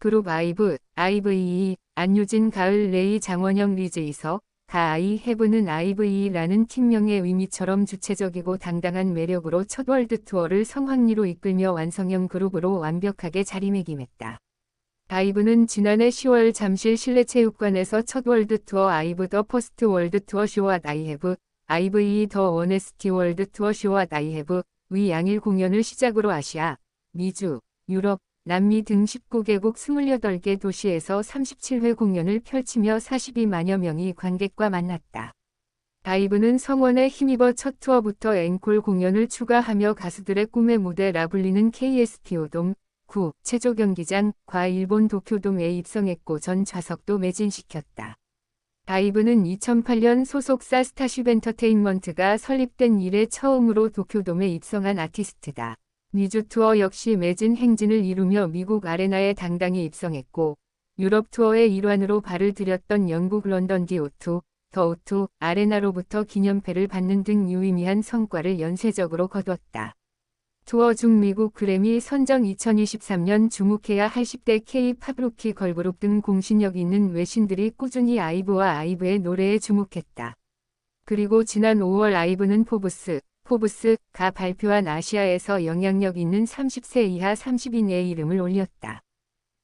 그룹 아이브, IVE, 안유진 가을 레이 장원영 리즈이서, 가 아이 헤브는 IVE라는 팀명의 의미처럼 주체적이고 당당한 매력으로 첫 월드 투어를 성황리로 이끌며 완성형 그룹으로 완벽하게 자리매김했다. 아이브는 지난해 10월 잠실 실내체육관에서 첫 월드 투어 아이브 더 퍼스트 월드 투어 쇼와 아이 헤브, IVE 더 원에스티 월드 투어 쇼와 아이 헤브, 위 양일 공연을 시작으로 아시아, 미주, 유럽, 남미 등 19개국 28개 도시에서 37회 공연을 펼치며 42만여 명이 관객과 만났다. 다이브는 성원에 힘입어 첫 투어부터 앵콜 공연을 추가하며 가수들의 꿈의 무대라 불리는 KSPO돔 9 체조 경기장 과 일본 도쿄돔에 입성했고 전 좌석도 매진시켰다. 다이브는 2008년 소속사 스타쉽 엔터테인먼트가 설립된 이래 처음으로 도쿄돔에 입성한 아티스트다. 미주 투어 역시 매진 행진을 이루며 미국 아레나에 당당히 입성했고 유럽 투어의 일환으로 발을 들였던 영국 런던 디오투, 더오투, 아레나로부터 기념패를 받는 등 유의미한 성과를 연쇄적으로 거뒀다. 투어 중 미국 그래미 선정 2023년 주목해야 할 10대 K-팝 루키 걸그룹 등 공신력 있는 외신들이 꾸준히 아이브와 아이브의 노래에 주목했다. 그리고 지난 5월 아이브는 포브스, 포브스가 발표한 아시아에서 영향력 있는 30세 이하 30인의 이름을 올렸다.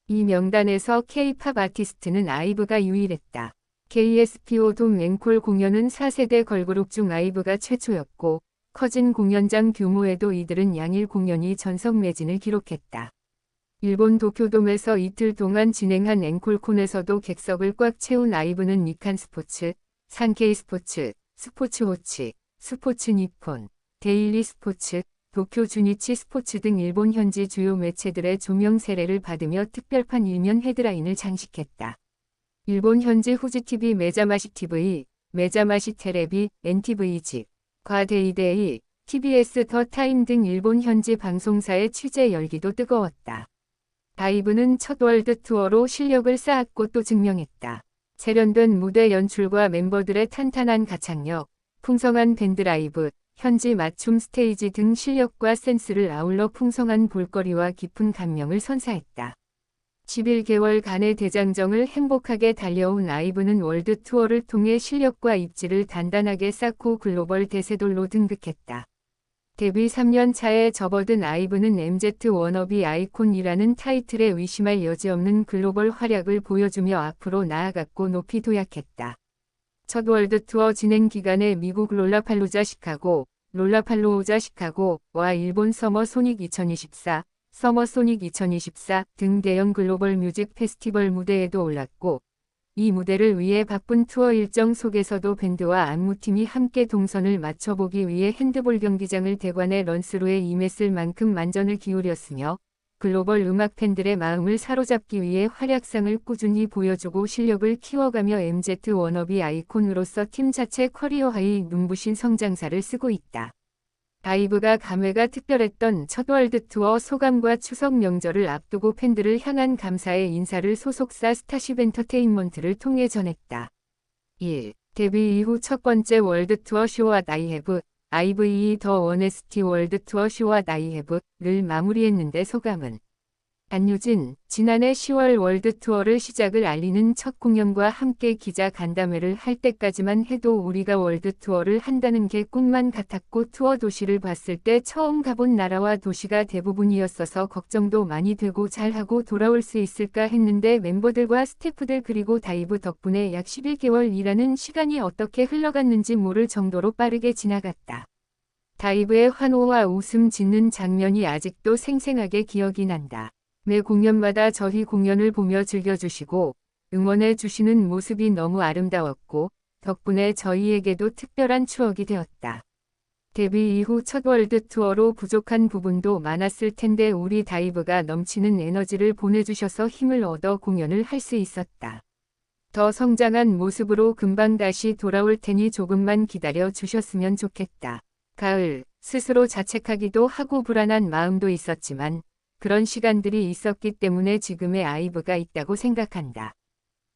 이 명단에서 K-팝 아티스트는 아이브가 유일했다. KSPO 돔 앵콜 공연은 4세대 걸그룹 중 아이브가 최초였고 커진 공연장 규모에도 이들은 양일 공연이 전석 매진을 기록했다. 일본 도쿄돔에서 이틀 동안 진행한 앵콜콘에서도 객석을 꽉 채운 아이브는 니칸 스포츠, 산케이 스포츠, 스포츠 호치, 스포츠 니폰, 데일리 스포츠, 도쿄 주니치 스포츠 등 일본 현지 주요 매체들의 조명 세례를 받으며 특별판 일면 헤드라인을 장식했다. 일본 현지 후지TV 메자마시 TV, 메자마시 테레비, NTV지, 과데이데이, TBS 더 타임 등 일본 현지 방송사의 취재 열기도 뜨거웠다. 다이브는 첫 월드 투어로 실력을 쌓았고 또 증명했다. 세련된 무대 연출과 멤버들의 탄탄한 가창력, 풍성한 밴드라이브, 현지 맞춤 스테이지 등 실력과 센스를 아울러 풍성한 볼거리와 깊은 감명을 선사했다. 11개월간의 대장정을 행복하게 달려온 아이브는 월드 투어를 통해 실력과 입지를 단단하게 쌓고 글로벌 대세돌로 등극했다. 데뷔 3년 차에 접어든 아이브는 MZ 워너비 아이콘이라는 타이틀에 의심할 여지 없는 글로벌 활약을 보여주며 앞으로 나아갔고 높이 도약했다. 첫 월드 투어 진행 기간에 미국 롤라팔로자 시카고, 롤라팔로우자 시카고와 일본 서머 소닉 2024, 서머 소닉 2024 등 대형 글로벌 뮤직 페스티벌 무대에도 올랐고 이 무대를 위해 바쁜 투어 일정 속에서도 밴드와 안무팀이 함께 동선을 맞춰보기 위해 핸드볼 경기장을 대관해 런스로에 임했을 만큼 만전을 기울였으며 글로벌 음악 팬들의 마음을 사로잡기 위해 활약상을 꾸준히 보여주고 실력을 키워가며 MZ 워너비 아이콘으로서 팀 자체 커리어 하이 눈부신 성장사를 쓰고 있다. 다이브가 감회가 특별했던 첫 월드 투어 소감과 추석 명절을 앞두고 팬들을 향한 감사의 인사를 소속사 스타쉽 엔터테인먼트를 통해 전했다. 1. 데뷔 이후 첫 번째 월드 투어 쇼와 다이헤브, IVE 더 원에스티 월드 투어 쇼와 다이헤브를 마무리했는데 소감은 안유진, 지난해 10월 월드 투어를 시작을 알리는 첫 공연과 함께 기자 간담회를 할 때까지만 해도 우리가 월드 투어를 한다는 게 꿈만 같았고 투어 도시를 봤을 때 처음 가본 나라와 도시가 대부분이었어서 걱정도 많이 되고 잘하고 돌아올 수 있을까 했는데 멤버들과 스태프들 그리고 다이브 덕분에 약 11개월 일하는 시간이 어떻게 흘러갔는지 모를 정도로 빠르게 지나갔다. 다이브의 환호와 웃음 짓는 장면이 아직도 생생하게 기억이 난다. 매 공연마다 저희 공연을 보며 즐겨주시고 응원해 주시는 모습이 너무 아름다웠고 덕분에 저희에게도 특별한 추억이 되었다. 데뷔 이후 첫 월드 투어로 부족한 부분도 많았을 텐데 우리 다이브가 넘치는 에너지를 보내주셔서 힘을 얻어 공연을 할 수 있었다. 더 성장한 모습으로 금방 다시 돌아올 테니 조금만 기다려 주셨으면 좋겠다. 가을, 스스로 자책하기도 하고 불안한 마음도 있었지만 그런 시간들이 있었기 때문에 지금의 아이브가 있다고 생각한다.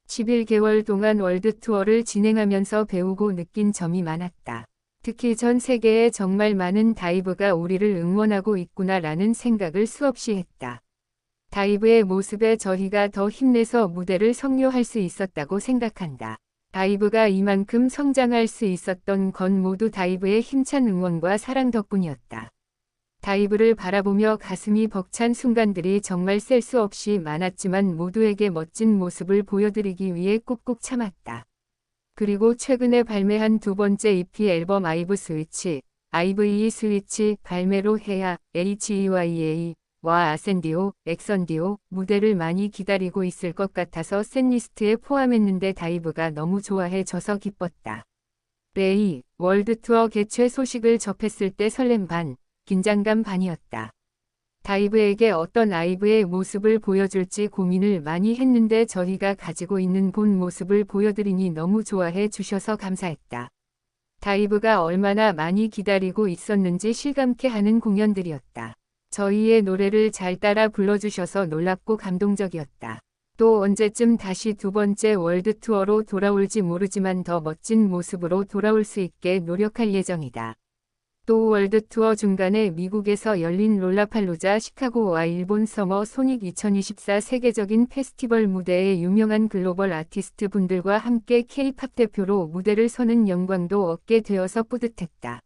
11개월 동안 월드 투어를 진행하면서 배우고 느낀 점이 많았다. 특히 전 세계에 정말 많은 다이브가 우리를 응원하고 있구나라는 생각을 수없이 했다. 다이브의 모습에 저희가 더 힘내서 무대를 성료할 수 있었다고 생각한다. 다이브가 이만큼 성장할 수 있었던 건 모두 다이브의 힘찬 응원과 사랑 덕분이었다. 다이브를 바라보며 가슴이 벅찬 순간들이 정말 셀 수 없이 많았지만 모두에게 멋진 모습을 보여드리기 위해 꾹꾹 참았다. 그리고 최근에 발매한 두 번째 EP 앨범 아이브 스위치, IVE 스위치 발매로 해야 HEYA 와 아센디오, 엑선디오 무대를 많이 기다리고 있을 것 같아서 셋리스트에 포함했는데 다이브가 너무 좋아해 져서 기뻤다. 레이, 월드투어 개최 소식을 접했을 때 설렘 반, 긴장감 반이었다. 다이브에게 어떤 아이브의 모습을 보여줄지 고민을 많이 했는데 저희가 가지고 있는 본 모습을 보여드리니 너무 좋아해 주셔서 감사했다. 다이브가 얼마나 많이 기다리고 있었는지 실감케 하는 공연들이었다. 저희의 노래를 잘 따라 불러주셔서 놀랍고 감동적이었다. 또 언제쯤 다시 두 번째 월드 투어로 돌아올지 모르지만 더 멋진 모습으로 돌아올 수 있게 노력할 예정이다. 또 월드 투어 중간에 미국에서 열린 롤라팔로자 시카고와 일본 서머 소닉 2024 세계적인 페스티벌 무대에 유명한 글로벌 아티스트 분들과 함께 K-팝 대표로 무대를 서는 영광도 얻게 되어서 뿌듯했다.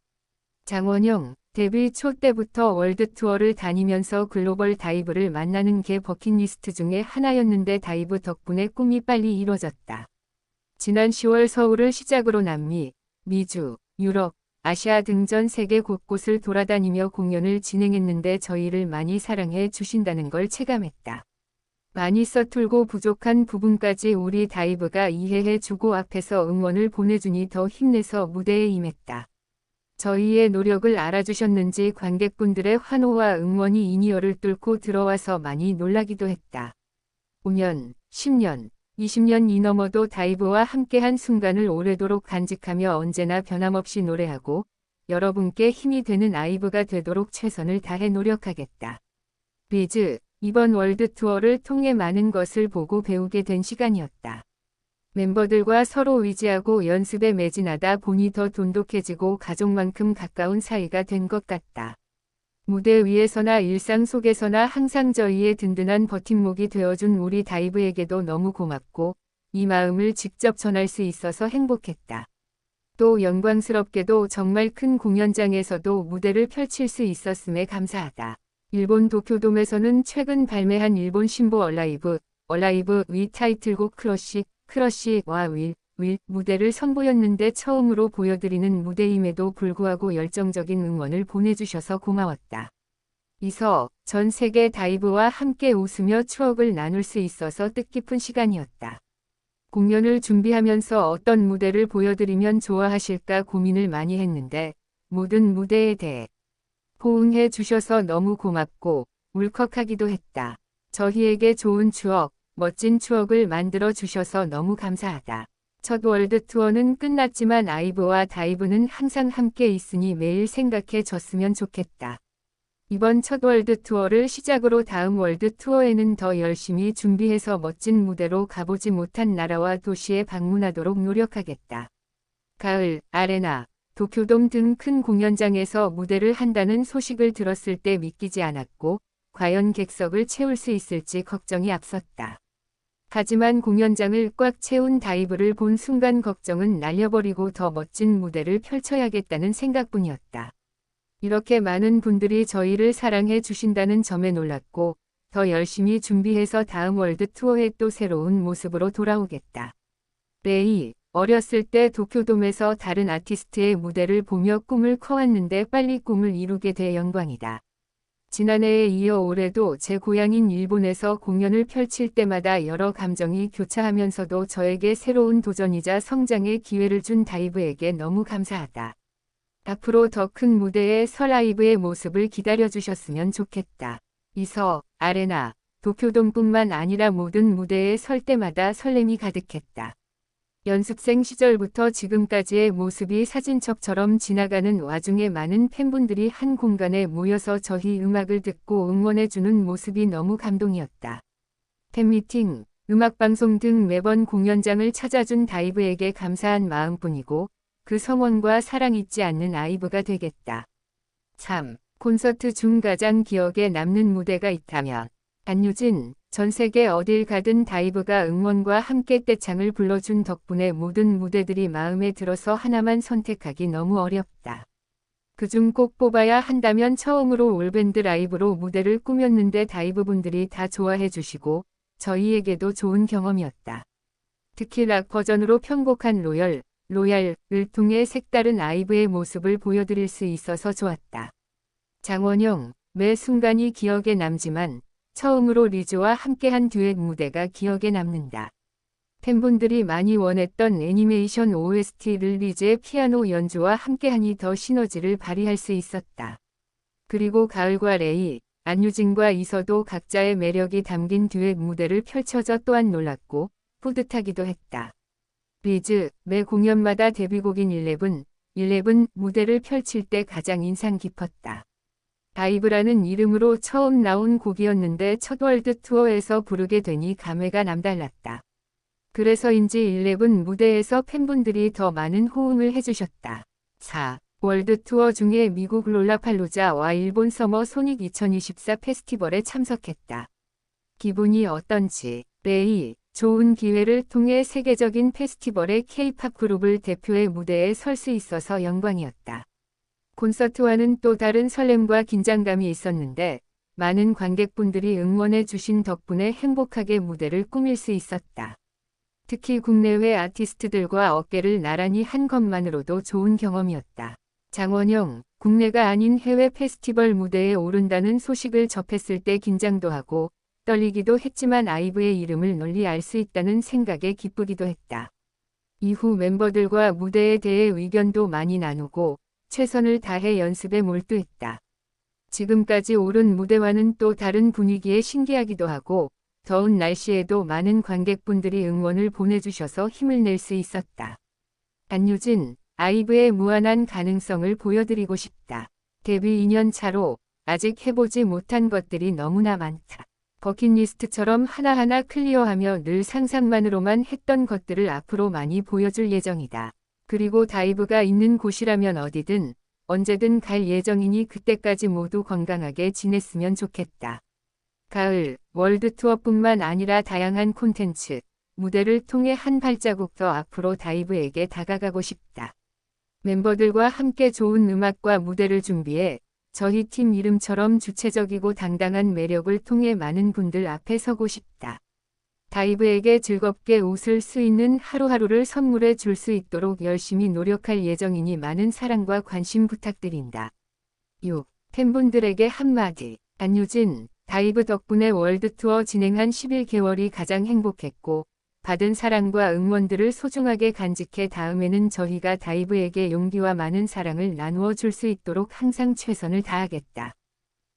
장원영, 데뷔 초 때부터 월드 투어를 다니면서 글로벌 다이브를 만나는 게 버킷리스트 중에 하나였는데 다이브 덕분에 꿈이 빨리 이뤄졌다. 지난 10월 서울을 시작으로 남미, 미주, 유럽, 아시아 등 전 세계 곳곳을 돌아다니며 공연을 진행했는데 저희를 많이 사랑해 주신다는 걸 체감했다. 많이 서툴고 부족한 부분까지 우리 다이브가 이해해 주고 앞에서 응원을 보내주니 더 힘내서 무대에 임했다. 저희의 노력을 알아주셨는지 관객분들의 환호와 응원이 이니어를 뚫고 들어와서 많이 놀라기도 했다. 5년, 10년, 20년이 넘어도 다이브와 함께한 순간을 오래도록 간직하며 언제나 변함없이 노래하고 여러분께 힘이 되는 아이브가 되도록 최선을 다해 노력하겠다. 비즈, 이번 월드 투어를 통해 많은 것을 보고 배우게 된 시간이었다. 멤버들과 서로 위지하고 연습에 매진하다 보니 더 돈독해지고 가족만큼 가까운 사이가 된 것 같다. 무대 위에서나 일상 속에서나 항상 저희의 든든한 버팀목이 되어준 우리 다이브에게도 너무 고맙고 이 마음을 직접 전할 수 있어서 행복했다. 또 영광스럽게도 정말 큰 공연장에서도 무대를 펼칠 수 있었음에 감사하다. 일본 도쿄돔에서는 최근 발매한 일본 신보 얼라이브, 얼라이브 위 타이틀곡 크러쉬, 크러쉬와 윌, 윌 무대를 선보였는데 처음으로 보여드리는 무대임에도 불구하고 열정적인 응원을 보내주셔서 고마웠다. 이서 전 세계 다이브와 함께 웃으며 추억을 나눌 수 있어서 뜻깊은 시간이었다. 공연을 준비하면서 어떤 무대를 보여드리면 좋아하실까 고민을 많이 했는데 모든 무대에 대해 호응해 주셔서 너무 고맙고 울컥하기도 했다. 저희에게 좋은 추억, 멋진 추억을 만들어 주셔서 너무 감사하다. 첫 월드 투어는 끝났지만 아이브와 다이브는 항상 함께 있으니 매일 생각해 줬으면 좋겠다. 이번 첫 월드 투어를 시작으로 다음 월드 투어에는 더 열심히 준비해서 멋진 무대로 가보지 못한 나라와 도시에 방문하도록 노력하겠다. 가을, 아레나, 도쿄돔 등 큰 공연장에서 무대를 한다는 소식을 들었을 때 믿기지 않았고 과연 객석을 채울 수 있을지 걱정이 앞섰다. 하지만 공연장을 꽉 채운 다이브를 본 순간 걱정은 날려버리고 더 멋진 무대를 펼쳐야겠다는 생각뿐이었다. 이렇게 많은 분들이 저희를 사랑해 주신다는 점에 놀랐고 더 열심히 준비해서 다음 월드 투어에 또 새로운 모습으로 돌아오겠다. 레이, 어렸을 때 도쿄돔에서 다른 아티스트의 무대를 보며 꿈을 커왔는데 빨리 꿈을 이루게 돼 영광이다. 지난해에 이어 올해도 제 고향인 일본에서 공연을 펼칠 때마다 여러 감정이 교차하면서도 저에게 새로운 도전이자 성장의 기회를 준 다이브에게 너무 감사하다. 앞으로 더 큰 무대에 설 라이브의 모습을 기다려주셨으면 좋겠다. 이서, 아레나, 도쿄돔뿐만 아니라 모든 무대에 설 때마다 설렘이 가득했다. 연습생 시절부터 지금까지의 모습이 사진첩처럼 지나가는 와중에 많은 팬분들이 한 공간에 모여서 저희 음악을 듣고 응원해주는 모습이 너무 감동이었다. 팬미팅, 음악방송 등 매번 공연장을 찾아준 다이브에게 감사한 마음뿐이고 그 성원과 사랑 잊지 않는 아이브가 되겠다. 3. 콘서트 중 가장 기억에 남는 무대가 있다면 안유진, 전 세계 어딜 가든 다이브가 응원과 함께 떼창을 불러준 덕분에 모든 무대들이 마음에 들어서 하나만 선택하기 너무 어렵다. 그중 꼭 뽑아야 한다면 처음으로 올밴드 라이브로 무대를 꾸몄는데 다이브 분들이 다 좋아해 주시고 저희에게도 좋은 경험이었다. 특히 락 버전으로 편곡한 로열, 로얄을 통해 색다른 아이브의 모습을 보여드릴 수 있어서 좋았다. 장원영, 매 순간이 기억에 남지만 처음으로 리즈와 함께한 듀엣 무대가 기억에 남는다. 팬분들이 많이 원했던 애니메이션 OST를 리즈의 피아노 연주와 함께하니 더 시너지를 발휘할 수 있었다. 그리고 가을과 레이, 안유진과 이서도 각자의 매력이 담긴 듀엣 무대를 펼쳐져 또한 놀랐고 뿌듯하기도 했다. 리즈, 매 공연마다 데뷔곡인 11, 11 무대를 펼칠 때 가장 인상 깊었다. 다이브라는 이름으로 처음 나온 곡이었는데 첫 월드 투어에서 부르게 되니 감회가 남달랐다. 그래서인지 11 무대에서 팬분들이 더 많은 호응을 해주셨다. 4. 월드 투어 중에 미국 롤라팔로자와 일본 서머 소닉 2024 페스티벌에 참석했다. 기분이 어떤지, 레이, 좋은 기회를 통해 세계적인 페스티벌의 K-팝 그룹을 대표의 무대에 설 수 있어서 영광이었다. 콘서트와는 또 다른 설렘과 긴장감이 있었는데 많은 관객분들이 응원해 주신 덕분에 행복하게 무대를 꾸밀 수 있었다. 특히 국내외 아티스트들과 어깨를 나란히 한 것만으로도 좋은 경험이었다. 장원영, 국내가 아닌 해외 페스티벌 무대에 오른다는 소식을 접했을 때 긴장도 하고 떨리기도 했지만 아이브의 이름을 널리 알 수 있다는 생각에 기쁘기도 했다. 이후 멤버들과 무대에 대해 의견도 많이 나누고 최선을 다해 연습에 몰두했다. 지금까지 오른 무대와는 또 다른 분위기에 신기하기도 하고 더운 날씨에도 많은 관객분들이 응원을 보내주셔서 힘을 낼 수 있었다. 안유진, 아이브의 무한한 가능성을 보여드리고 싶다. 데뷔 2년 차로 아직 해보지 못한 것들이 너무나 많다. 버킷리스트처럼 하나하나 클리어하며 늘 상상만으로만 했던 것들을 앞으로 많이 보여줄 예정이다. 그리고 다이브가 있는 곳이라면 어디든 언제든 갈 예정이니 그때까지 모두 건강하게 지냈으면 좋겠다. 가을 월드 투어뿐만 아니라 다양한 콘텐츠, 무대를 통해 한 발자국 더 앞으로 다이브에게 다가가고 싶다. 멤버들과 함께 좋은 음악과 무대를 준비해 저희 팀 이름처럼 주체적이고 당당한 매력을 통해 많은 분들 앞에 서고 싶다. 다이브에게 즐겁게 웃을 수 있는 하루하루를 선물해 줄 수 있도록 열심히 노력할 예정이니 많은 사랑과 관심 부탁드린다. 6. 팬분들에게 한마디. 안유진, 다이브 덕분에 월드투어 진행한 11개월이 가장 행복했고 받은 사랑과 응원들을 소중하게 간직해 다음에는 저희가 다이브에게 용기와 많은 사랑을 나누어 줄 수 있도록 항상 최선을 다하겠다.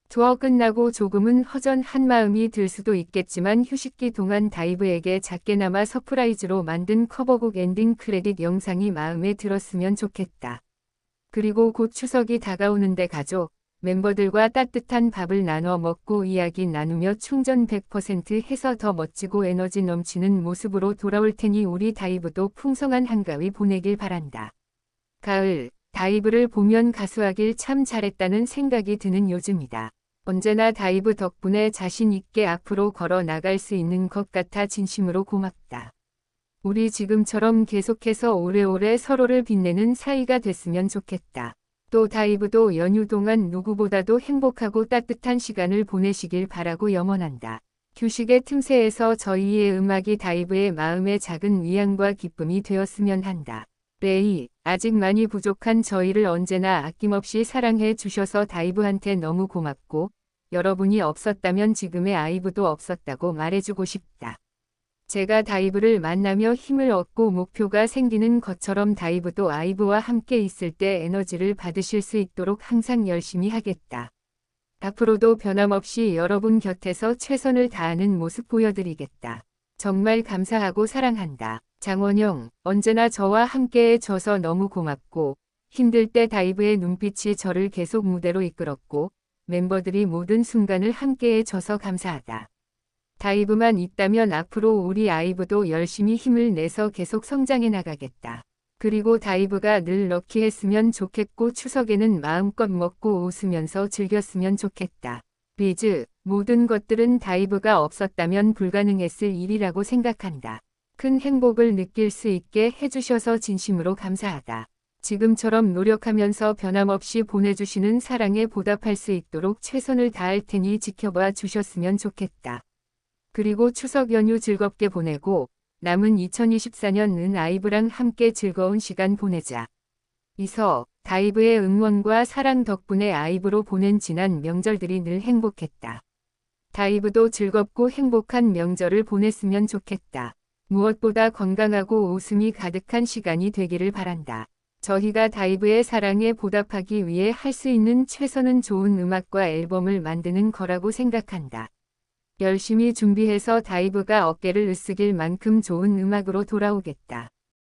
투어 끝나고 조금은 허전한 마음이 들 수도 있겠지만 휴식기 동안 다이브에게 작게나마 서프라이즈로 만든 커버곡 엔딩 크레딧 영상이 마음에 들었으면 좋겠다. 그리고 곧 추석이 다가오는데 가족, 멤버들과 따뜻한 밥을 나눠 먹고 이야기 나누며 충전 100% 해서 더 멋지고 에너지 넘치는 모습으로 돌아올 테니 우리 다이브도 풍성한 한가위 보내길 바란다. 가을, 다이브를 보면 가수하길 참 잘했다는 생각이 드는 요즘이다. 언제나 다이브 덕분에 자신 있게 앞으로 걸어 나갈 수 있는 것 같아 진심으로 고맙다. 우리 지금처럼 계속해서 오래오래 서로를 빛내는 사이가 됐으면 좋겠다. 또 다이브도 연휴 동안 누구보다도 행복하고 따뜻한 시간을 보내시길 바라고 염원한다. 휴식의 틈새에서 저희의 음악이 다이브의 마음의 작은 위안과 기쁨이 되었으면 한다. 레이, 아직 많이 부족한 저희를 언제나 아낌없이 사랑해 주셔서 다이브한테 너무 고맙고 여러분이 없었다면 지금의 아이브도 없었다고 말해주고 싶다. 제가 다이브를 만나며 힘을 얻고 목표가 생기는 것처럼 다이브도 아이브와 함께 있을 때 에너지를 받으실 수 있도록 항상 열심히 하겠다. 앞으로도 변함없이 여러분 곁에서 최선을 다하는 모습 보여드리겠다. 정말 감사하고 사랑한다. 장원영, 언제나 저와 함께해 줘서 너무 고맙고 힘들 때 다이브의 눈빛이 저를 계속 무대로 이끌었고 멤버들이 모든 순간을 함께해 줘서 감사하다. 다이브만 있다면 앞으로 우리 아이브도 열심히 힘을 내서 계속 성장해 나가겠다. 그리고 다이브가 늘 럭키했으면 좋겠고 추석에는 마음껏 먹고 웃으면서 즐겼으면 좋겠다. 비즈, 모든 것들은 다이브가 없었다면 불가능했을 일이라고 생각한다. 큰 행복을 느낄 수 있게 해주셔서 진심으로 감사하다. 지금처럼 노력하면서 변함없이 보내주시는 사랑에 보답할 수 있도록 최선을 다할 테니 지켜봐 주셨으면 좋겠다. 그리고 추석 연휴 즐겁게 보내고 남은 2024년은 아이브랑 함께 즐거운 시간 보내자. 이서 다이브의 응원과 사랑 덕분에 아이브로 보낸 지난 명절들이 늘 행복했다. 다이브도 즐겁고 행복한 명절을 보냈으면 좋겠다. 무엇보다 건강하고 웃음이 가득한 시간이 되기를 바란다. 저희가 다이브의 사랑에 보답하기 위해 할 수 있는 최선은 좋은 음악과 앨범을 만드는 거라고 생각한다. 열심히 준비해서 다이브가 어깨를 으쓱일 만큼 좋은 음악으로 돌아오겠다.